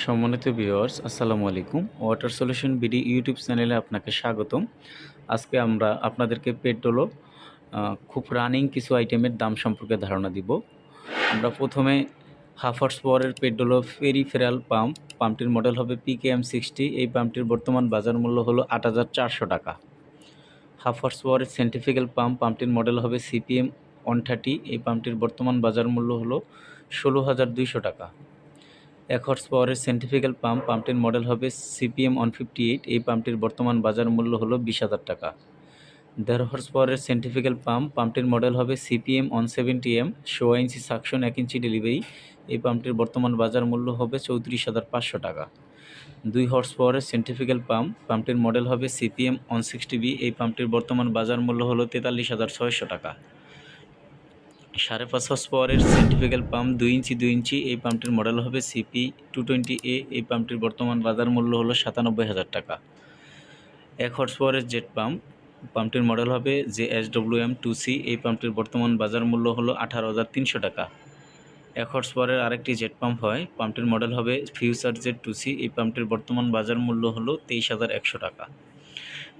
সম্মানিত ভিউয়ার্স আসসালামু আলাইকুম। ওয়াটার সলিউশন বিডি ইউটিউব চ্যানেলে আপনাকে স্বাগতম। আজকে আমরা আপনাদেরকে পেট্রোলো খুব রানিং কিছু আইটেমের দাম সম্পর্কে ধারণা দিব। আমরা প্রথমে হাফ হর্স পাওয়ারের পেট্রোলো ফেরিফেরাল পাম্প পাম্পটির মডেল হবে পিকেএম সিক্সটি এই পাম্পটির বর্তমান বাজার মূল্য হলো আট হাজার চারশো টাকা। হাফ হর্স পাওয়ারের সেন্টিফিক্যাল পাম্প পাম্পটির মডেল হবে সিপিএম ওয়ান থার্টি এই পাম্পটির বর্তমান বাজার মূল্য হলো ষোলো হাজার দুইশো টাকা। এক হর্স পাওয়ারের সেন্টিফিক্যাল পাম্প পাম্পটির মডেল হবে সিপিএম ওয়ান ফিফটি এইট এই পাম্পটির বর্তমান বাজার মূল্য হলো বিশ হাজার টাকা। দেড় হর্স পাওয়ারের সেন্টিফিক্যাল পাম্প পাম্পটির মডেল হবে সিপিএম ওয়ান সেভেন্টি এম সোয়া ইঞ্চি সাকশন এক ইঞ্চি ডেলিভারি এই পাম্পটির বর্তমান বাজার মূল্য হবে চৌত্রিশ হাজার পাঁচশো টাকা। দুই হর্স পাওয়ারের সেন্টিফিক্যাল পাম্প পাম্পটির মডেল হবে সিপিএম ওয়ান সিক্সটি বি এই পাম্পটির বর্তমান বাজার মূল্য হলো তেতাল্লিশ হাজার ছয়শো টাকা। সাড়ে পাঁচ হর্স পাওয়ারের সেন্টিফিক্যাল পাম্প দুই ইঞ্চি দুই ইঞ্চি এই পাম্পটির মডেল হবে সিপি টু টোয়েন্টি এ এই পাম্পটির বর্তমান বাজার মূল্য হলো সাতানব্বই হাজার টাকা। এক হর্স পাওয়ারের জেট পাম্প পাম্পটির মডেল হবে J S W M two C এই পাম্পটির বর্তমান বাজার মূল্য হলো আঠারো হাজার তিনশো টাকা। এক হর্স পাওয়ারের আরেকটি জেট পাম্প হয় পাম্পটির মডেল হবে ফিউচার জেট টু সি এই পাম্পটির বর্তমান বাজার মূল্য হলো তেইশ হাজার একশো টাকা।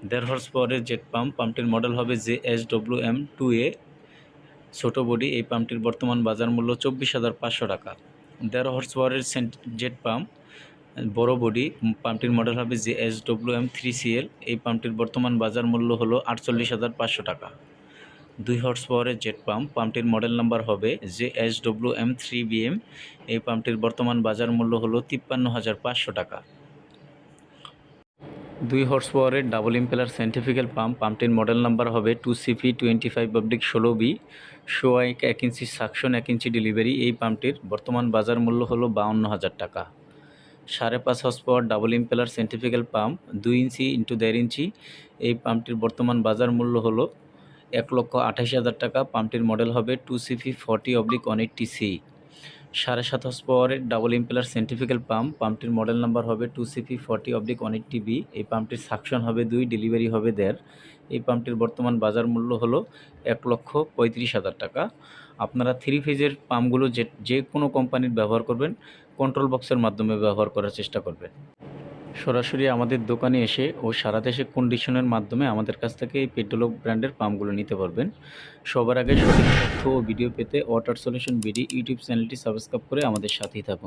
দেড় হর্স পাওয়ারের জেট পাম্প পাম্পটির মডেল হবে J S W M two A ছোট বডি, এই পাম্পটির বর্তমান বাজার মূল্য চব্বিশ হাজার পাঁচশো টাকা। দেড় হর্স পাওয়ারের জেট পাম্প বড় বডি, পাম্পটির মডেল হবে J S W M three CL এই পাম্পটির বর্তমান বাজার মূল্য হলো আটচল্লিশ হাজার পাঁচশো টাকা। দুই হর্স পাওয়ারের জেট পাম্প পাম্পটির মডেল নাম্বার হবে J S W M three BM এই পাম্পটির বর্তমান বাজার মূল্য হলো তিপ্পান্ন হাজার পাঁচশো টাকা। দুই হর্স পাওয়ারের ডাবল ইম্পেলার সাইন্টিফিক্যাল পাম্প পাম্পটির মডেল নাম্বার হবে two CP twenty five public ষোলো বি শোয়াইক এক ইঞ্চি সাকশন এক ইঞ্চি ডেলিভারি এই পাম্পটির বর্তমান বাজার মূল্য হলো বাউন্ন হাজার টাকা। সাড়ে পাঁচ horse power double impeller centrifugal pump দুই ইঞ্চি ইন্টু দেড় ইঞ্চি এই পাম্পটির বর্তমান বাজার মূল্য হলো এক লক্ষ আঠাশ হাজার টাকা। পাম্পটির মডেল হবে two CP forty oblique one eighty C সাড়ে সাত হস পাওয়ারের ডাবল ইম্পেলার সেন্টিফিক্যাল পাম্প পাম্পটির মডেল নাম্বার হবে টু সিপি ফর্টি অবলিক অনেক টিভি এই পাম্পটির সাকশন হবে দুই ডেলিভারি হবে দেড়। এই পাম্পটির বর্তমান বাজার মূল্য হলো এক লক্ষ পঁয়ত্রিশ হাজার টাকা। আপনারা থ্রি ফেজের পাম্পগুলো যে যে কোনো কোম্পানির ব্যবহার করবেন কন্ট্রোল বক্সের মাধ্যমে ব্যবহার করার চেষ্টা করবেন। সরাসরি আমাদের দোকানে এসে ও সারা দেশে কন্ডিশনের মাধ্যমে আমাদের কাছ থেকে এই পেট্রোল ব্র্যান্ডের পাম্পগুলো নিতে পারবেন। সবার আগে সঠিক তথ্য ও ভিডিও পেতে ওয়াটার সলিউশন বিডি ইউটিউব চ্যানেলটি সাবস্ক্রাইব করে আমাদের সাথেই থাকুন।